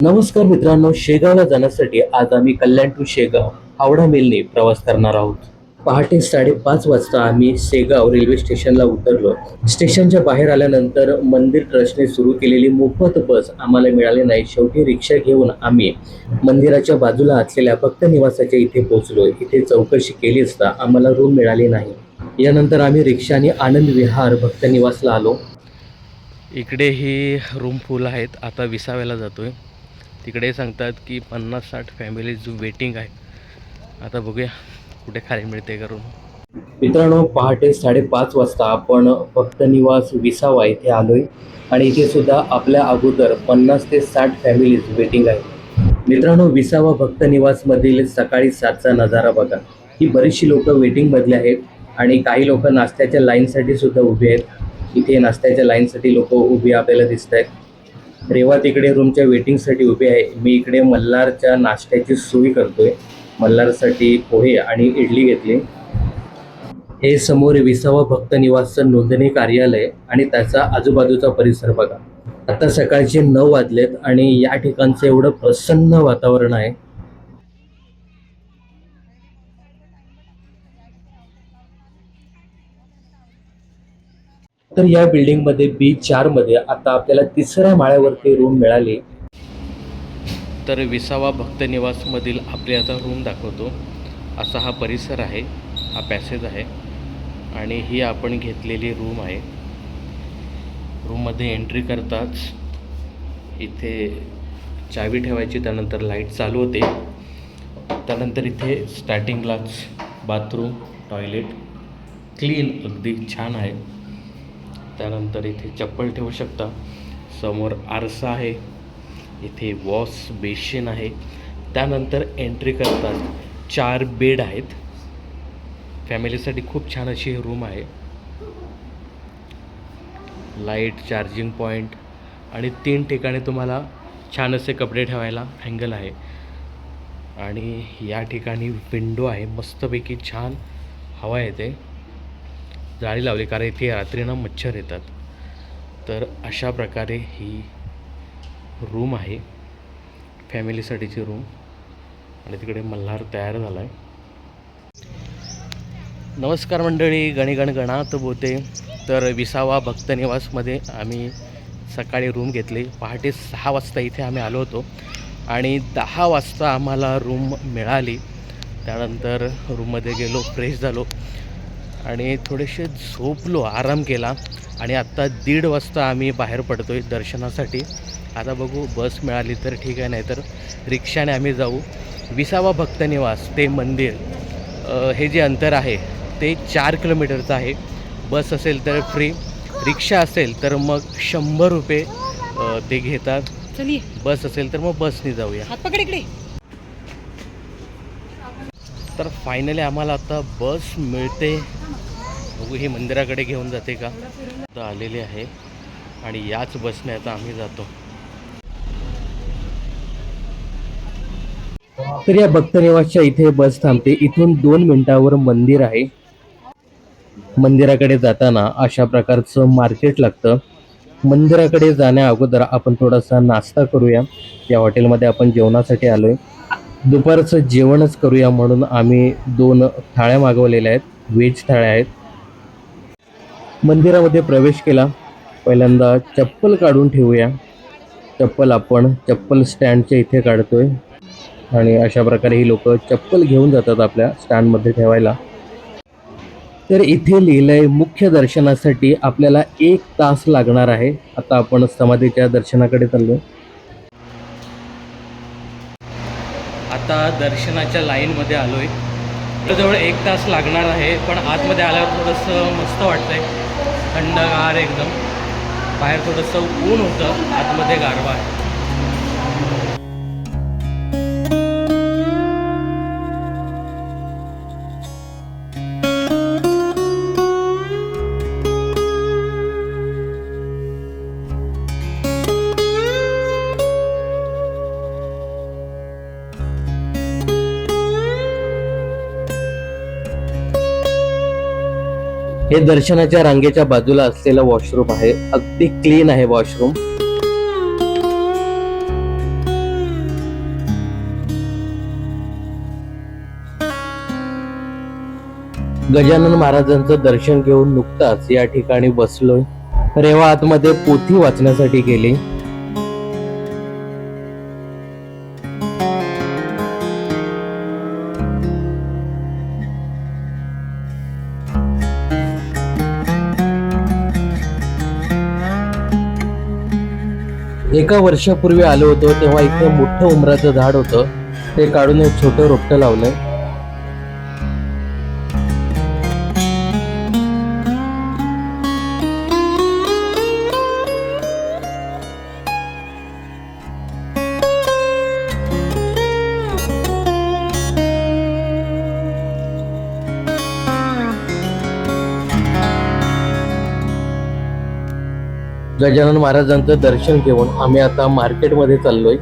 नमस्कार मित्रांनो शेगावला जाण्यासाठी आज आम्ही कल्याण टू शेगाव हावडा मेलने प्रवास करणार आहोत. पहाटे साडेपाच वाजता आम्ही शेगाव रेल्वे स्टेशनला उतरलो. स्टेशनच्या बाहेर आल्यानंतर मंदिर ट्रस्टने सुरू केलेली मोफत बस आम्हाला मिळाली नाही. शेवटी रिक्षा घेऊन आम्ही मंदिराच्या बाजूला असलेल्या भक्त निवासाच्या इथे पोहोचलो. इथे चौकशी केली असता आम्हाला रूम मिळाली नाही. यानंतर आम्ही रिक्षाने आनंद विहार भक्त निवासला आलो. इकडे ही रूम फुल आहेत. आता विसाव्याला जातोय. तिकडे सांगतात की पन्नास साठ फॅमिलीज वेटिंग आहे. आता बघूया कुठे खाली मिळते करून. मित्रांनो पहाटे साडेपाच वाजता आपण भक्त निवास विसावा इथे आलोय. आणि इथे सुद्धा आपल्या अगोदर पन्नास ते साठ फॅमिलीज वेटिंग आहे. मित्रांनो विसावा भक्त निवासमधील सकाळी सातचा नजारा बघा. ही बरीचशी लोक वेटिंगमधले आहेत. आणि काही लोक नाश्त्याच्या लाईनसाठी सुद्धा उभी आहेत. इथे नाश्त्याच्या लाईनसाठी लोक उभी आपल्याला दिसत आहेत रेवा तिकडे रूमच्या वेटिंगसाठी उभी आहे. मी इकडे मल्हारच्या नाश्त्याची सोय करतोय. मल्हारसाठी पोहे आणि इडली घेतली. हे समोर विसावा भक्त निवासचं नोंदणी कार्यालय आणि त्याचा आजूबाजूचा परिसर बघा. आता सकाळचे नऊ वाजलेत आणि या ठिकाणचं एवढं प्रसन्न वातावरण आहे. तर या बिल्डिंगमध्ये बी चारमध्ये आता आपल्याला तिसऱ्या माळ्यावरती रूम मिळाली. तर विसावा भक्त निवासमधील आपले आता रूम दाखवतो. असा हा परिसर आहे हा पॅसेज आहे आणि ही आपण घेतलेली रूम आहे. रूममध्ये एंट्री करताच इथे चावी ठेवायची त्यानंतर लाइट चालू होते. त्यानंतर इथे स्टार्टिंगलाच बाथरूम टॉयलेट क्लीन अगदी छान आहे. त्यानंतर इथे चप्पल ठेवू शकता. समोर आरसा आहे. इथे वॉश बेसिन आहे. त्यानंतर एंट्री करतात. चार बेड आहेत. फॅमिलीसाठी खूप छान अशी रूम आहे. लाइट चार्जिंग पॉईंट आणि तीन ठिकाणी तुम्हाला छान असे कपडे ठेवायला अँगल आहे. आणि या ठिकाणी विंडो आहे. मस्तपैकी छान हवा येते. जाळी लावली कारण इथे रात्रीनं मच्छर येतात. तर अशा प्रकारे ही रूम आहे. फॅमिलीसाठीची रूम. आणि तिकडे मल्हार तयार झाला आहे नमस्कार मंडळी गणिगण गणात बोते तर विसावा भक्तनिवासमध्ये आम्ही सकाळी रूम घेतली. पहाटे सहा वाजता इथे आम्ही आलो होतो. आणि दहा वाजता आम्हाला रूम मिळाली. त्यानंतर रूममध्ये गेलो फ्रेश झालो. आणि थोडेसे झोपलो आराम केला. आणि आत्ता दीड वाजता आम्ही बाहेर पडतो आहे दर्शनासाठी. आता बघू बस मिळाली तर ठीक आहे नाहीतर रिक्षाने आम्ही जाऊ. विसावा भक्त निवास ते मंदिर हे जे अंतर आहे ते चार किलोमीटरचं आहे. बस असेल तर फ्री रिक्षा असेल तर मग शंभर रुपये ते घेतात. बस असेल तर मग बसने जाऊया. तर फायनली आम्हाला आता बस मिळते. बघू हे मंदिराकडे घेऊन जाते का? आता आहे. आणि याच बसने आता आम्ही जातो. तर या भक्तनिवासच्या इथे बस थांबते. इथून दोन मिनिटावर मंदिर आहे. मंदिराकडे जाताना अशा प्रकारचं मार्केट लागतं. मंदिराकडे जाण्या अगोदर आपण थोडासा नाश्ता करूया. या हॉटेलमध्ये आपण जेवणासाठी आलोय. दुपारचं जेवणच करूया म्हणून आम्ही दोन थाळ्या मागवलेल्या आहेत. व्हेज थाळ्या आहेत. मंदिरामध्ये प्रवेश केला. पहिल्यांदा चप्पल काढून ठेवूया. चप्पल आपण चप्पल स्टँडच्या इथे काढतोय. आणि अशा प्रकारे ही लोक चप्पल घेऊन जातात आपल्या स्टँडमध्ये ठेवायला. तर इथे लिहिलंय मुख्य दर्शनासाठी आपल्याला एक तास लागणार आहे. आता आपण समाधीच्या दर्शनाकडे चाललोय आता दर्शनाच्या लाईनमध्ये आलो आहे जवळ एक तास लागणार आहे पण आतमध्ये आल्यावर थोडंसं मस्त वाटतंय. थंडगार एकदम. बाहेर थोडंसं ऊन होतं आतमध्ये गारवा आहे. हे दर्शनाच्या रांगेच्या बाजूला असलेलं वॉशरूम आहे. अगदी क्लीन आहे वॉशरूम. गजानन महाराजांचं दर्शन घेऊन नुकताच या ठिकाणी बसलोय. रेवा आतमध्ये पोथी वाचण्यासाठी गेली. एका वर्षापूर्वी आलो होतो तेव्हा इथं मोठं उमराचं झाड होतं. ते काढून एक छोटं रोपटं लावलंय. गजानन महाराजांचं दर्शन घेऊन आम्ही आता मार्केटमध्ये चाललोय.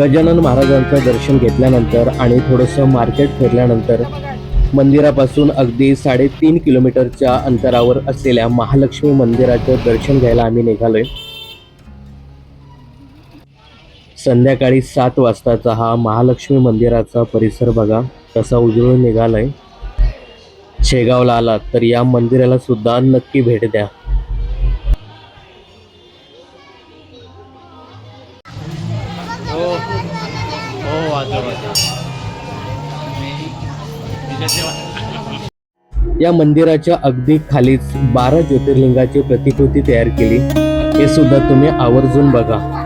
गजानन महाराजांचं दर्शन घेतल्यानंतर आणि थोडंसं मार्केट फिरल्यानंतर मंदिरापासून अगदी साडेतीन किलोमीटरच्या अंतरावर असलेल्या महालक्ष्मी मंदिराचं दर्शन घ्यायला आम्ही निघालोय. संध्याकाळी सात वाजताचा हा महालक्ष्मी मंदिराचा परिसर बघा कसा उजळून निघालाय. शेगावला आलात तर या मंदिराला सुद्धा नक्की भेट द्या. या मंदिराच्या अगदी खालीच बारा ज्योतिर्लिंगाची प्रतिकृती तयार केली. हे सुद्धा तुम्ही आवर्जून बघा.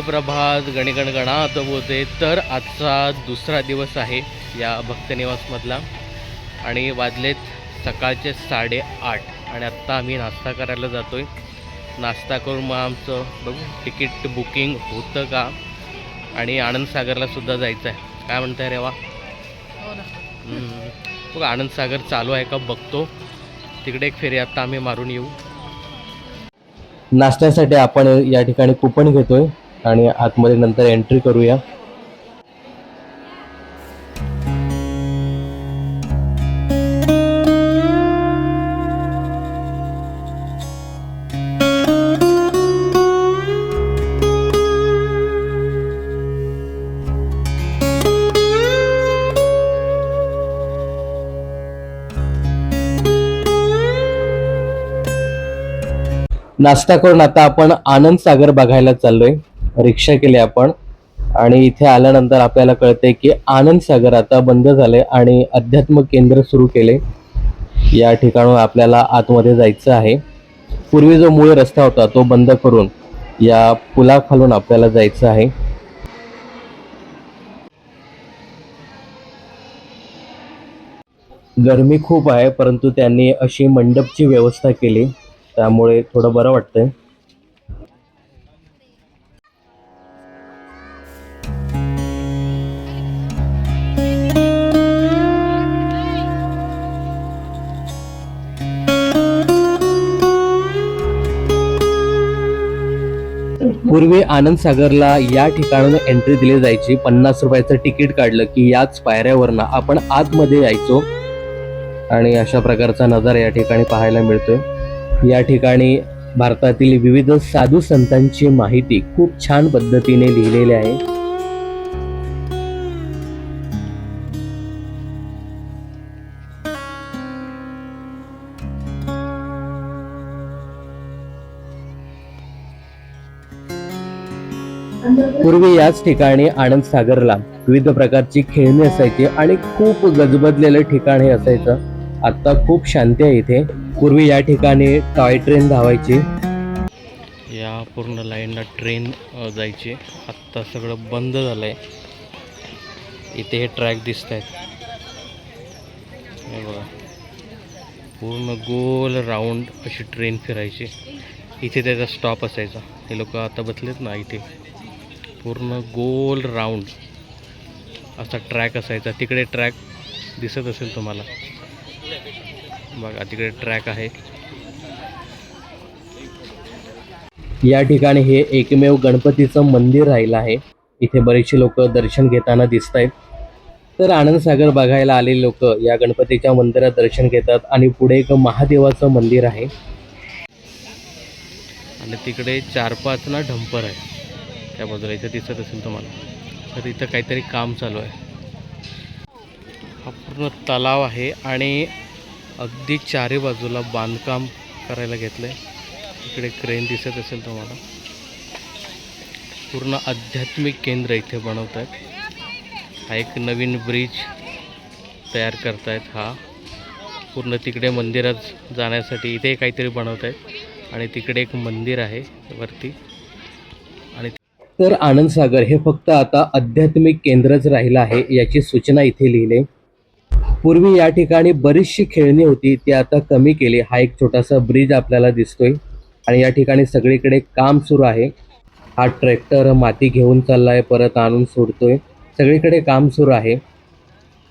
प्रभात गणगण गणात बोलते तर आजचा दुसरा दिवस आहे या भक्तनिवासमधला. आणि वाजलेत सकाळचे साडेआठ आणि आत्ता आम्ही नाश्ता करायला जातोय. नाश्ता करून मग आमचं बघू तिकीट बुकिंग होतं का? आणि आनंदसागरला सुद्धा जायचं आहे काय म्हणताय रेवा? हम्म. बघ आनंदसागर चालू आहे का बघतो. तिकडे एक फेरी आत्ता आम्ही मारून येऊ. नाश्त्यासाठी आपण या ठिकाणी कुपन घेतोय. आणि आतमध्ये नंतर एंट्री करूया. नाश्ता करून आता आपण आनंद सागर बघायला चाललोय. रिक्षा केली आपण. आणि इथे आल्यानंतर आपल्याला कळते की आनंद सागर आता बंद झाले आणि अध्यात्म केंद्र सुरू केले. या ठिकाणून आपल्याला आतमध्ये जायचं आहे. पूर्वी जो मूळ रस्ता होता तो बंद करून या पुलाखालून आपल्याला जायचं आहे. गरमी खूप आहे परंतु त्यांनी अशी मंडपची व्यवस्था केली. त्यामुळे थोडं बरं वाटतंय. आनंद सागरला या ठिकाणून एंट्री दिली जायची. पन्नास रुपयाचं तिकीट काढलं की याच पायऱ्यावरनं आपण आतमध्ये यायचो. आणि अशा प्रकारचा नजारा या ठिकाणी पाहायला मिळतोय. या ठिकाणी भारतातील विविध साधू संतांची माहिती खूप छान पद्धतीने लिहिलेली आहे. याच ठिकाणी आनंद सागरला विविध प्रकारची खेळणी असायची आणि खूप गजबजलेलं ठिकाण हे असायचं. आत्ता खूप शांती आहे इथे. पूर्वी या ठिकाणी टॉय ट्रेन धावायची. या पूर्ण लाईनला ट्रेन जायची. आत्ता सगळं बंद झालं आहे इथे हे ट्रॅक दिसत आहेत हे बघा. पूर्ण गोल राऊंड अशी ट्रेन फिरायची. इथे त्याचा स्टॉप असायचा. हे लोक आता बसलेत ना इथे. पूर्ण गोल राऊंड असा ट्रॅक असायचा. तिकडे ट्रॅक दिसत असेल तुम्हाला. बघा तिकडे ट्रॅक आहे. या ठिकाणी हे एकमेव गणपतीचं मंदिर राहिलं आहे. इथे बरेचसे लोक दर्शन घेताना दिसत आहेत तर आनंद सागर बघायला आलेले लोक या गणपतीच्या मंदिरात दर्शन घेतात आणि पुढे एक महादेवाचं मंदिर आहे. आणि तिकडे चार पाच ना ढंपर आहे त्या बाजूला इथं दिसत असेल तुम्हाला. तर इथं काहीतरी काम चालू आहे. हा पूर्ण तलाव आहे आणि अगदी चारी बाजूला बांधकाम करायला घेतलं आहे इकडे क्रेन दिसत असेल तुम्हाला. पूर्ण आध्यात्मिक केंद्र इथे बनवत आहेत हा एक नवीन ब्रिज तयार करतायत हा. पूर्ण तिकडे मंदिरात जाण्यासाठी इथे काहीतरी बनवत आहेत आणि तिकडे एक मंदिर आहे वरती. तर आनंद सागर हे फक्त आता आध्यात्मिक केंद्रच राहिलं आहे याची सूचना इथे लिहिले. पूर्वी या ठिकाणी बरीचशी खेळणी होती ती आता कमी केली. हा एक छोटासा ब्रिज आपल्याला दिसतोय आणि या ठिकाणी सगळीकडे काम सुरू आहे. हा ट्रॅक्टर माती घेऊन चाललाय परत आणून सोडतोय. सगळीकडे काम सुरू आहे.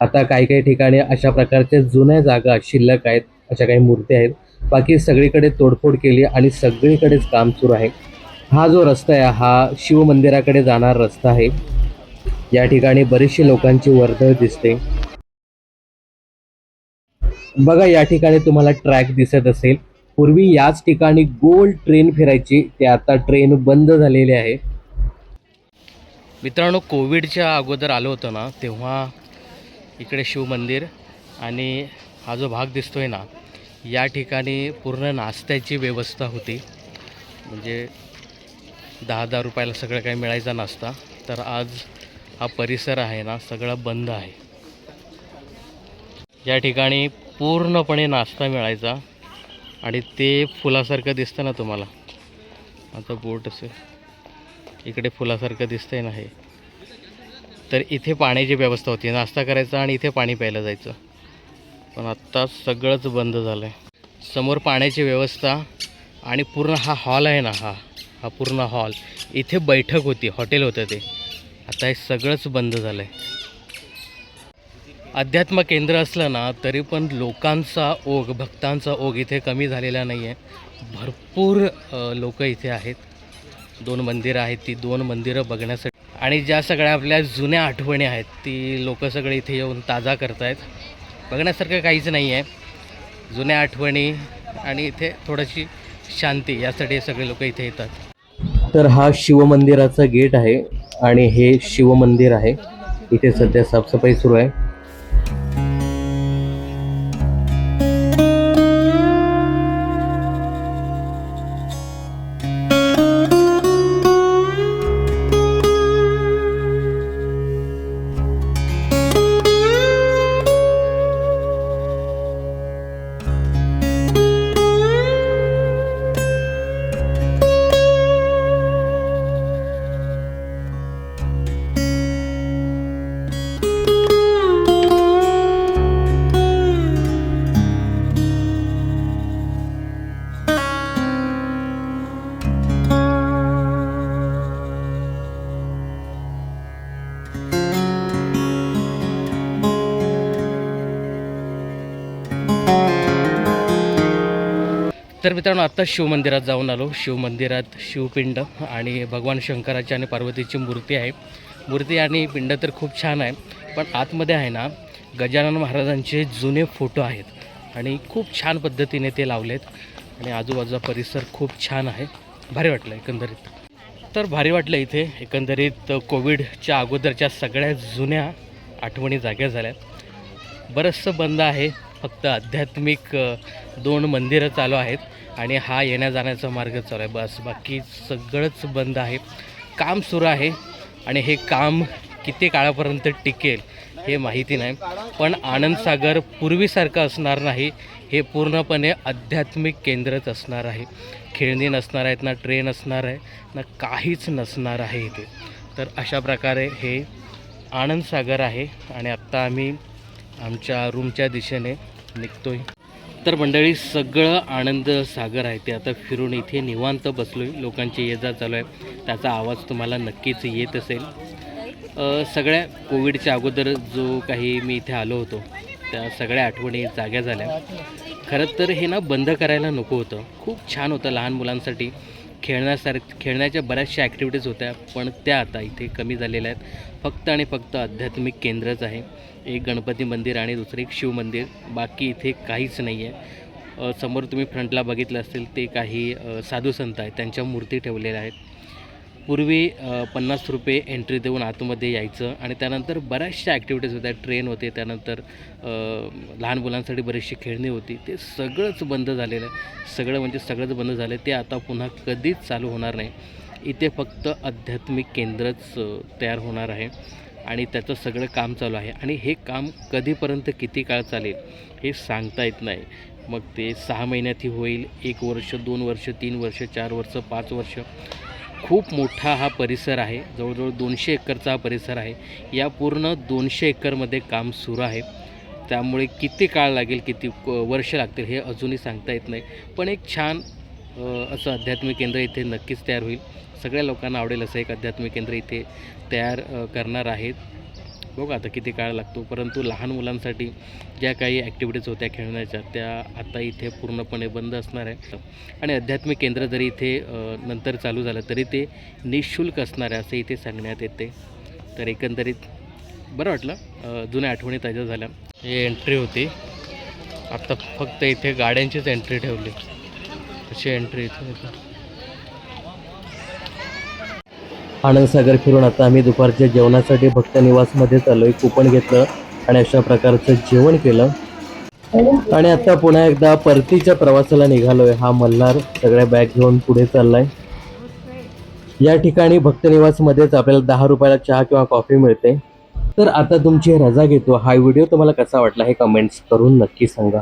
आता काही काही ठिकाणी अशा प्रकारच्या जुन्या जागा शिल्लक आहेत अशा काही मूर्त्या आहेत. बाकी सगळीकडे तोडफोड केली आणि सगळीकडेच काम सुरू आहे. हा जो रस्ता आहे हा शिवमंदिराकडे जाणारा रस्ता आहे. या ठिकाणी बरीचशी लोकांची वर्दळ दिसते. बघा या ठिकाणी तुम्हाला ट्रॅक दिसत असेल. पूर्वी याच ठिकाणी गोल ट्रेन फिरायची. ते आता ट्रेन बंद झालेली आहे. मित्रांनो कोविडच्या अगोदर आलो होतो ना तेव्हा इकडे शिवमंदिर आणि हा जो भाग दिसतोय ना या ठिकाणी पूर्ण नाश्त्याची व्यवस्था होती. म्हणजे दहा दहा रुपयाला सगळं काही मिळायचा नाश्ता. तर आज हा परिसर आहे ना सगळा बंद आहे. या ठिकाणी पूर्णपणे नाश्ता मिळायचा आणि ते फुलासारखं दिसतं ना तुम्हाला. आता बोट असेल. इकडे फुलासारखं दिसतंय ना हे. तर इथे पाण्याची व्यवस्था होती. नाश्ता करायचा आणि इथे पाणी प्यायला जायचं. पण आत्ता सगळंच बंद झालं आहे समोर पाण्याची व्यवस्था आणि पूर्ण हा हॉल आहे ना हा. हा पूर्ण हॉल. इथे बैठक होती हॉटेल होतं ते. आता हे सगळंच बंद झालं आहे अध्यात्म केंद्र असलं ना तरी पण लोकांचा ओघ भक्तांचा ओघ इथे कमी झालेला नाही आहे भरपूर लोक इथे आहेत. दोन मंदिरं आहेत ती दोन मंदिरं बघण्यासाठी. आणि ज्या सगळ्या आपल्या जुन्या आठवणी आहेत ती लोक सगळे इथे येऊन ताजा करतायत. बघण्यासारखं काहीच नाही आहे जुन्या आठवणी आणि इथे थोडीशी शांती यासाठी सगळे लोक इथे येतात. तर हा शिवमंदिराचा गेट आहे आणि हे शिवमंदिर आहे. इथे सध्या साफसफाई सुरू आहे. तर मित्रांनो आत्ता शिवमंदिरात जाऊन आलो. शिवमंदिरात शिवपिंड आणि भगवान शंकराची आणि पार्वतीची मूर्ती आहे. मूर्ती आणि पिंड तर खूप छान आहे पण आतमध्ये आहे ना गजानन महाराजांचे जुने फोटो आहेत आणि खूप छान पद्धतीने ते लावलेत आणि आजूबाजूचा परिसर खूप छान आहे. भारी वाटलं एकंदरीत. तर भारी वाटलं इथे. एकंदरीत कोविडच्या अगोदरच्या सगळ्या जुन्या आठवणी जाग्या झाल्या. बरंचसं बंद आहे. फक्त आध्यात्मिक दोन मंदिरं चालू आहेत. आणि हा येण्या जाण्याचा मार्ग चालू आहे. बस बाकी सगळंच बंद आहे. काम सुरू आहे आणि हे काम किती काळापर्यंत टिकेल हे माहिती नाही. पण आनंदसागर पूर्वीसारखं असणार नाही. हे पूर्णपणे आध्यात्मिक केंद्रच असणार आहे. खेळणी नसणार आहेत ना ट्रेन असणार आहे ना काहीच नसणार आहे इथे. तर अशा प्रकारे हे आनंदसागर आहे आणि आत्ता आम्ही आमच्या रूमच्या दिशेने निघतोय. तर मंडळी सगळं आनंद सागर आहे. ते आता फिरून इथे निवांत बसलो आहे लोकांची ये जा चालू आहे त्याचा आवाज तुम्हाला नक्कीच येत असेल. सगळ्या कोविडच्या अगोदर जो काही मी इथे आलो होतो त्या सगळ्या आठवणी जाग्या झाल्या. खरं तर हे ना बंद करायला नको होतं. खूप छान होतं लहान मुलांसाठी. खेळण्यासार खेळण्याच्या बऱ्याचशा ॲक्टिव्हिटीज होत्या पण त्या आता इथे कमी झालेल्या आहेत. फक्त आणि फक्त आध्यात्मिक केंद्रच आहे. एक गणपती मंदिर आणि दुसरं एक शिव मंदिर. बाकी इथे काहीच नाही आहे समोर तुम्ही फ्रंटला बघितलं असेल ते काही साधू संत आहेत. त्यांच्या मूर्ती ठेवलेल्या आहेत. पूर्वी पन्नास रुपये एंट्री देऊन आतमध्ये यायचं आणि त्यानंतर बऱ्याचशा ॲक्टिव्हिटीज होत्या. ट्रेन होते त्यानंतर लहान मुलांसाठी बरीचशी खेळणी होती. ते सगळंच बंद झालेलं. आहे सगळं म्हणजे सगळंच बंद झालं. आहे ते आता पुन्हा कधीच चालू होणार नाही. इथे फक्त आध्यात्मिक केंद्रच तयार होणार आहे आणि त्याचं सगळं काम चालू आहे. आणि हे काम कधीपर्यंत किती काळ चालेल हे सांगता येत नाही. मग ते सहा महिन्यातही होईल. एक वर्ष दोन वर्ष तीन वर्ष चार वर्ष पाच वर्ष. खूप मोठा हा परिसर आहे. जवळजवळ दोनशे एकरचा हा परिसर आहे. या पूर्ण दोनशे एकरमध्ये काम सुरू आहे. त्यामुळे किती काळ लागेल किती वर्ष लागतील हे अजूनही सांगता येत नाही. पण एक छान असं आध्यात्मिक केंद्र इथे नक्कीच तयार होईल. सगळ्या लोकांना आवडेल असं एक आध्यात्मिक केंद्र इथे तयार करणार आहेत. बघू आता किती काळ लागतो. परंतु लहान मुलांसाठी ज्या काही ॲक्टिव्हिटीज होत्या खेळण्याच्या त्या आता इथे पूर्णपणे बंद असणार आहे आणि आध्यात्मिक केंद्र जरी इथे नंतर चालू झालं तरी ते निशुल्क असणार आहे असं इथे सांगण्यात येते. तर एकंदरीत बरं वाटलं. जुन्या आठवणी ताज्या झाल्या. हे एंट्री होती. आता फक्त इथे गाड्यांचीच एंट्री ठेवली. अशी एंट्री इथे इथे आनंदसागर फिरून आता आम्ही दुपारच्या जेवणासाठी भक्त निवासमध्ये चाललोय कुपन घेतलं आणि अशा प्रकारचं जेवण केलं. आणि आता पुन्हा एकदा परतीच्या प्रवासाला निघालोय. हा मल्हार सगळ्या बॅग घेऊन पुढे चाललाय. या ठिकाणी भक्त निवासमध्येच आपल्याला दहा रुपयाला चहा किंवा कॉफी मिळते. तर आता तुमची रजा घेतो. हा व्हिडिओ तुम्हाला कसा वाटला हे कमेंट्स करून नक्की सांगा.